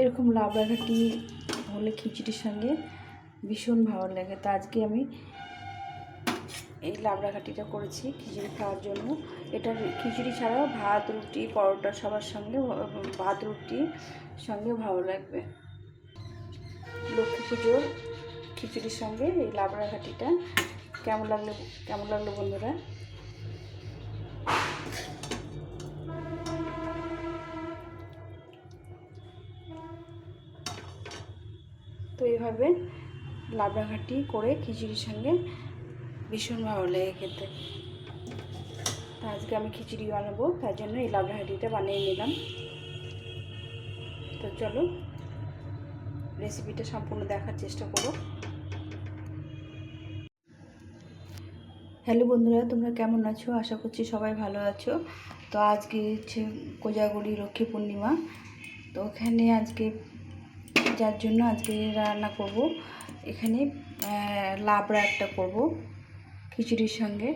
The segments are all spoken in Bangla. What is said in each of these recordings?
এরকম লাবড়া ঘাটি হলে খিচুড়ির সঙ্গে ভীষণ ভালো লাগে। তো আজকে আমি এই লাবড়া ঘাটিটা করেছি খিচুড়ি খাওয়ার জন্য। এটা খিচুড়ি ছাড়াও ভাত, রুটি, পরোটা সবার সঙ্গে ভাত, রুটি সঙ্গে ভালো লাগবে। লক্ষ্মী পুজোর খিচুড়ির সঙ্গে এই লাবড়া ঘাটিটা কেমন লাগল কেমন লাগল বন্ধুরা? তো এইভাবে লাবড়া ঘাটি করে খিচুড়ির সঙ্গে ভীষণ ভালো লাগে খেতে। তো আজকে আমি খিচুড়ি বানাবো, তার জন্য এই লাবড়া ঘাটিটা বানিয়ে নিলাম। তো চলো, রেসিপিটা সম্পূর্ণ দেখার চেষ্টা করো। হ্যালো বন্ধুরা, তোমরা কেমন আছো? আশা করছি সবাই ভালো আছো। তো আজকে হচ্ছে কোজাগরি লক্ষ্মী পূর্ণিমা। তো ওখানে আজকে যার জন্য আজকে রান্না করব। এখানে লাবড়া একটা করব খিচুড়ির সঙ্গে।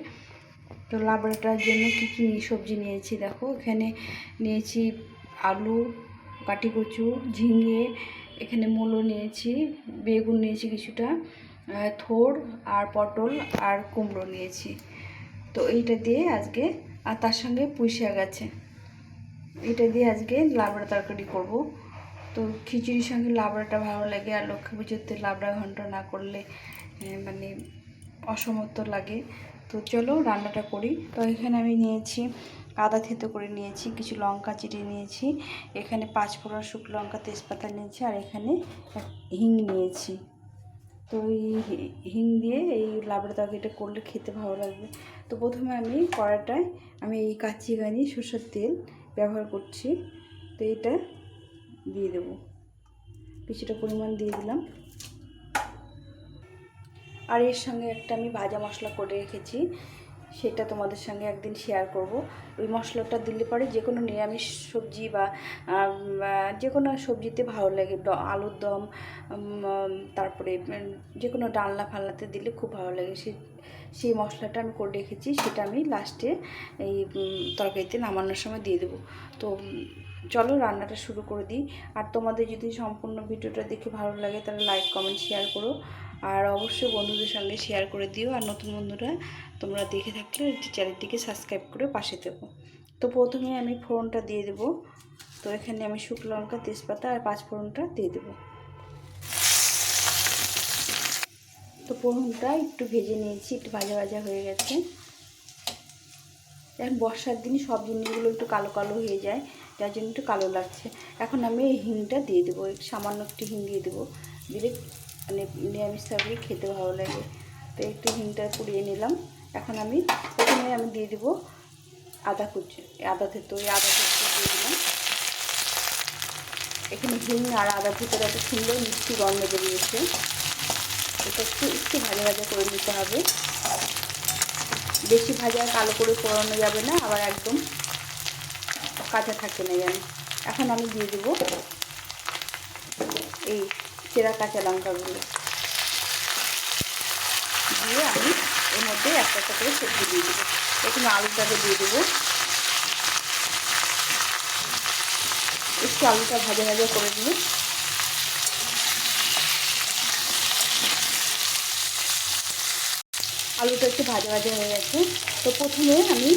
তো লাবড়াটার জন্য কী কী সবজি নিয়েছি দেখো। এখানে নিয়েছি আলু কাটি কচু ঝিঙে, এখানে মূলো নিয়েছি, বেগুন নিয়েছি কিছুটা থোড় আর পটল আর কুমড়ো নিয়েছি। তো এইটা দিয়ে আজকে, আর তার সঙ্গে পুঁই শাক আছে। এটা দিয়ে আজকে লাবড়া তরকারি করব। তো খিচুড়ির সঙ্গে লাবড়াটা ভালো লাগে আর লক্ষ্মী পুজোতে লাবড়া ঘন্ট না করলে মানে অসমর্থ লাগে। তো চলো রান্নাটা করি। তো এখানে আমি নিয়েছি, আদা থেতো করে নিয়েছি, কিছু লঙ্কা চিড়ে নিয়েছি, এখানে পাঁচ ফোড়ন শুকনো লঙ্কা তেজপাতা নিয়েছি আর এখানে হিং নিয়েছি। তো এই হিং দিয়ে এই লাবড়া তরকারিটা করলে খেতে ভালো লাগবে। তো প্রথমে আমি কড়াটায় আমি এই কাচ্চি গানি সরষের তেল ব্যবহার করছি। তো এটা দিয়ে দেবো। কিছুটা পরিমাণ দিয়ে দিলাম। আর এর সঙ্গে একটা আমি ভাজা মশলা করে রেখেছি, সেটা তোমাদের সঙ্গে একদিন শেয়ার করব। ওই মশলাটা দিলে পরে যে কোনো নিরামিষ সবজি বা যে কোনো সবজিতে ভালো লাগে। আলুর দম তারপরে যে কোনো ডালনা ফালনাতে দিলে খুব ভালো লাগে। সে, সেই মশলাটা আমি করে রেখেছি, সেটা আমি লাস্টে এই তরকারিতে নামানোর সময় দিয়ে দেবো। তো চলো রান্নাটা শুরু করে দিই। আর তোমাদের যদি সম্পূর্ণ ভিডিওটা দেখে ভালো লাগে, তাহলে লাইক কমেন্ট শেয়ার করো। আর অবশ্যই বন্ধুদের সঙ্গে শেয়ার করে দিও। আর নতুন বন্ধুরা, তোমরা দেখে থাকলে চ্যানেলটিকে সাবস্ক্রাইব করে পাশে দেবো তো প্রথমে আমি ফোড়নটা দিয়ে দেবো। তো এখানে আমি শুকনো লঙ্কা, তেজপাতা আর পাঁচ ফোড়নটা দিয়ে দেবো। তো ফোড়নটা একটু ভেজে নিয়েছি, একটু ভাজা ভাজা হয়ে গেছে। এখন বর্ষার দিনে সব জিনিসগুলো একটু কালো কালো হয়ে যায়। যার জন্য একটু কালো লাগছে। এখন আমি এই হিংটা দিয়ে দেবো সামান্য একটু হিং দিয়ে দেবো। দিলে মানে নিরামিষ তরকারি খেতে ভালো লাগে। তো একটু হিংটা পুড়িয়ে নিলাম। এখন আমি প্রথমে আমি দিয়ে দেবো আদা কুচি, আদা থেতো, এই আদা থেতো দিয়ে দিলাম। এখানে হিং আর আদা ভিতরে একটা সুন্দর মিষ্টি গন্ধ বেরিয়েছে। এটা একটু একটু ভাজা ভাজা করে নিতে হবে। বেশি ভাজা কালো করে পোড়ানো যাবে না, আবার একদম কাঁচা থাকতে না যেন এখন আমি দিয়ে দেবো এই চেরা কাঁচা লঙ্কাগুলো। দিয়ে আমি এর মধ্যে একটা একটা করে সবজি দিয়ে দেবো। এখানে আলুটাকে দিয়ে দেবো। একটু আলুটা ভাজা ভাজা করে দিয়ে আলুটা একটু ভাজা ভাজা হয়ে গেছে। তো প্রথমে আমি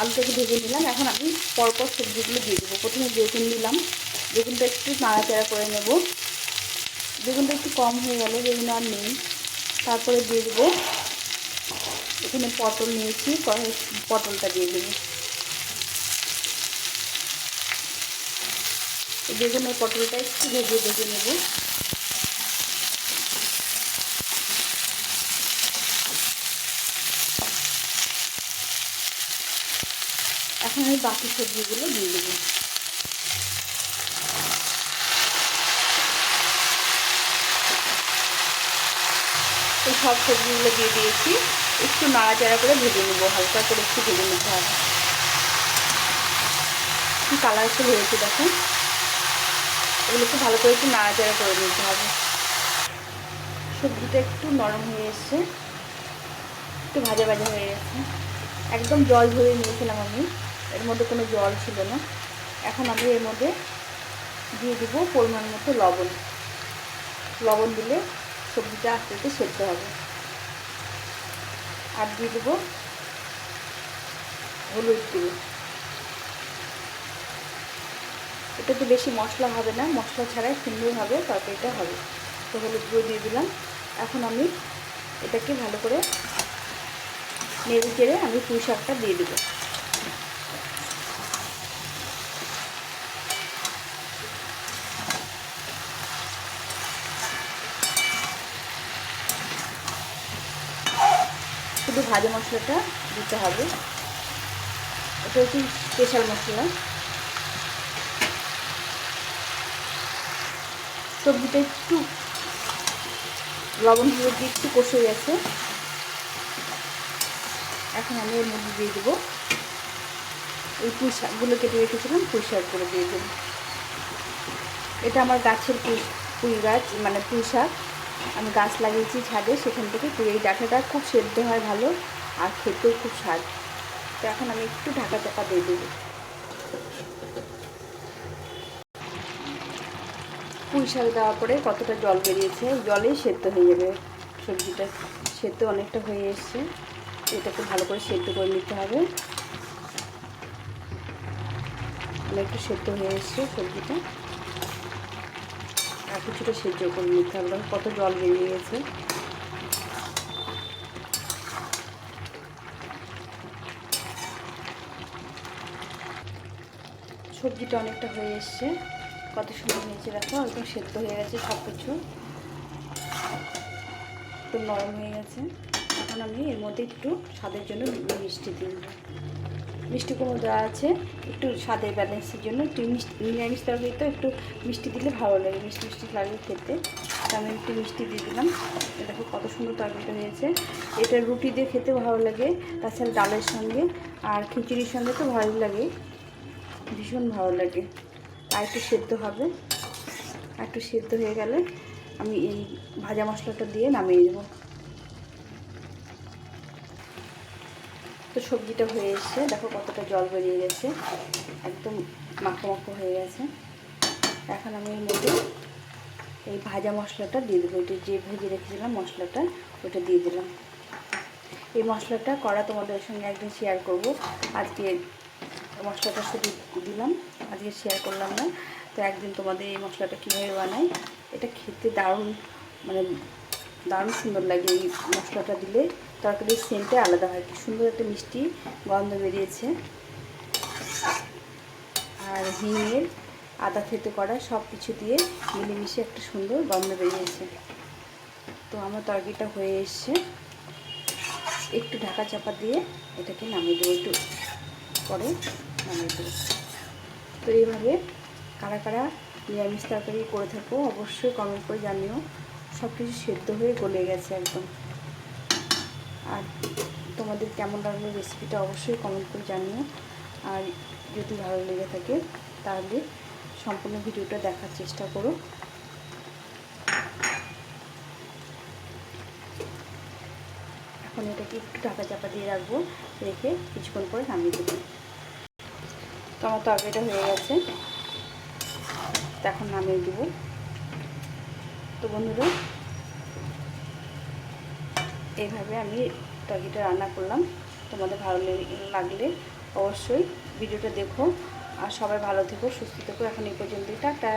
আলুটাকে ভেজে নিলাম। এখন আমি পরপর সবজিগুলো দিয়ে দেবো। প্রথমে বেগুন নিলাম বেগুনটা একটু নাড়াচাড়া করে নেব। বেগুনটা একটু কম হয়ে গেল বেগুন আর নেই। তারপরে দিয়ে দেবো। এখানে পটল নিয়েছি। পটলটা দিয়ে দেবো। বেগুনের পটলটা একটু ভেজে ভেজে নেব। আমি বাকি সবজিগুলো দিয়ে দেবো। এই সব সবজিগুলো দিয়ে দিয়েছি। একটু নাড়াচাড়া করে ভেজে নেব, হালকা করে একটু ভেজে নিতে হবে। কি কালারফুল হয়েছে দেখুন এগুলো একটু ভালো করে একটু নাড়াচাড়া করে নিতে হবে। সবজিটা একটু নরম হয়ে এসছে। একটু ভাজা ভাজা হয়ে গেছে। একদম জল ধরে নিয়েছিলাম আমি। এর মধ্যে কোনো জল ছিল না। এখন আমি এর মধ্যে দিয়ে দেবো পরিমাণ মতো লবণ। লবণ দিলে সবজিটা আস্তে আস্তে সেদ্ধ হবে। আর দিয়ে দেবো হলুদ দেবো এটাতে বেশি মশলা হবে না, মশলা ছাড়াই সুন্দর হবে, তরকারিটা হবে। তো হলুদ গুঁড়ো দিয়ে দিলাম। এখন আমি এটাকে ভালো করে নেড়ে চেড়ে আমি পুঁই শাকটা দিয়ে দেবো শুধু ভাজা মশলাটা দিতে হবে। এটা হচ্ছে স্পেশাল মশলা। সবজিটা একটু, লবণ হলুদ দিয়ে একটু কষে গেছে। এখন আমি এর মধ্যে দিয়ে দেবো। এই পুঁই শাকগুলো কেটে রেখেছিলাম পুঁই শাকগুলো দিয়ে দেবো। এটা আমার গাছের পুঁই পুঁই গাছ মানে পুঁই শাক আমি গাছ লাগিয়েছি ছাদে, সেখান থেকে পুরো ডাঁটাটা খুব সেদ্ধ হয় ভালো আর খেতেও খুব স্বাদ। তো এখন আমি একটু ঢাকা চাপা দিয়ে দেবো। পুঁই শাক দেওয়ার পরে কতটা জল বেরিয়েছে জলেই সেদ্ধ হয়ে যাবে। সবজিটা সেদ্ধ অনেকটা হয়ে এসছে। এটাকে ভালো করে সেদ্ধ করে নিতে হবে। অনেকটা সেদ্ধ হয়ে এসছে সবজিটা। কিছুটা সেদ্ধ করে নিতে হবে কত জল বেরিয়ে গেছে। সবজিটা অনেকটা হয়ে এসছে। কত সুন্দর নিচে দেখো, একদম সেদ্ধ হয়ে গেছে সব কিছু একটু নরম হয়ে গেছে। এখন আমি এর মধ্যে একটু স্বাদের জন্য মিষ্টি দিই। মিষ্টি কুমড়ো দেওয়া আছে, একটু স্বাদের ব্যালেন্সের জন্য, একটু মিষ্টি নিরামিষ তরকারি তো একটু মিষ্টি দিলে ভালো লাগে, মিষ্টি মিষ্টি লাগে খেতে। আমি একটু মিষ্টি দিয়ে দিলাম। দেখো কত সুন্দর তরকারিটা হয়েছে। এটা রুটি দিয়ে খেতে ভালো লাগে, তাছাড়া ডালের সঙ্গে আর খিচুড়ির সঙ্গে তো ভালোই লাগে। ভীষণ ভালো লাগে। আর একটু সেদ্ধ হবে। একটু সেদ্ধ হয়ে গেলে আমি এই ভাজা মশলাটা দিয়ে নামিয়ে দেবো। তো সবজিটা হয়ে এসছে। দেখো কতটা জল বেরিয়ে গেছে। একদম মাখো মাখো হয়ে গেছে। এখন আমি এর এই ভাজা মশলাটা দিয়ে দেবো। ওইটা যে ভেজে রেখেছিলাম মশলাটা, ওটা দিয়ে দিলাম। এই মশলাটা করা তোমাদের সঙ্গে একদিন শেয়ার করব। আজকে মশলাটা শুধু দিলাম, আজকে শেয়ার করলাম না। তো একদিন তোমাদের এই মশলাটা কীভাবে বানাই, এটা খেতে দারুণ মানে দারুণ সুন্দর লাগে এই মশলাটা দিলে। তরকারির সেন্টে আলাদা হয়। কি সুন্দর একটা মিষ্টি গন্ধ বেরিয়েছে। আর হিঙের আদা থেতে করা সব কিছু দিয়ে মিলেমিশে একটা সুন্দর গন্ধ বেরিয়েছে। তো আমার তরকারিটা হয়ে এসছে। একটু ঢাকা চাপা দিয়ে এটাকে নামিয়ে দেবো। একটু পরে নামিয়ে দেবো। তো এইভাবে কারা কারা নিরামিষ তরকারি করে থাকো, অবশ্যই কমেন্ট করে জানিও। সব কিছু সেদ্ধ হয়ে গলে গেছে একদম। আর তোমাদের কেমন লাগল রেসিপিটা অবশ্যই কমেন্ট করে জানিও। আর যদি ভালো লেগে থাকে, তাহলে সম্পূর্ণ ভিডিওটা দেখার চেষ্টা করো। এখন এটাকে একটু ঢাকা চাপা দিয়ে রাখব, রেখে কিছুক্ষণ পরে নামিয়ে দেবো। তো আমার তরকারিটা হয়ে গেছে। এখন নামিয়ে দেবো। তো বন্ধুরা এইভাবে আমি টকিটা রান্না করলাম। তোমাদের ভালো লাগলে অবশ্যই ভিডিওটা দেখো। আর সবাই ভালো থেকো, সুস্থ থেকো। এখন এই পর্যন্তই, টাটা।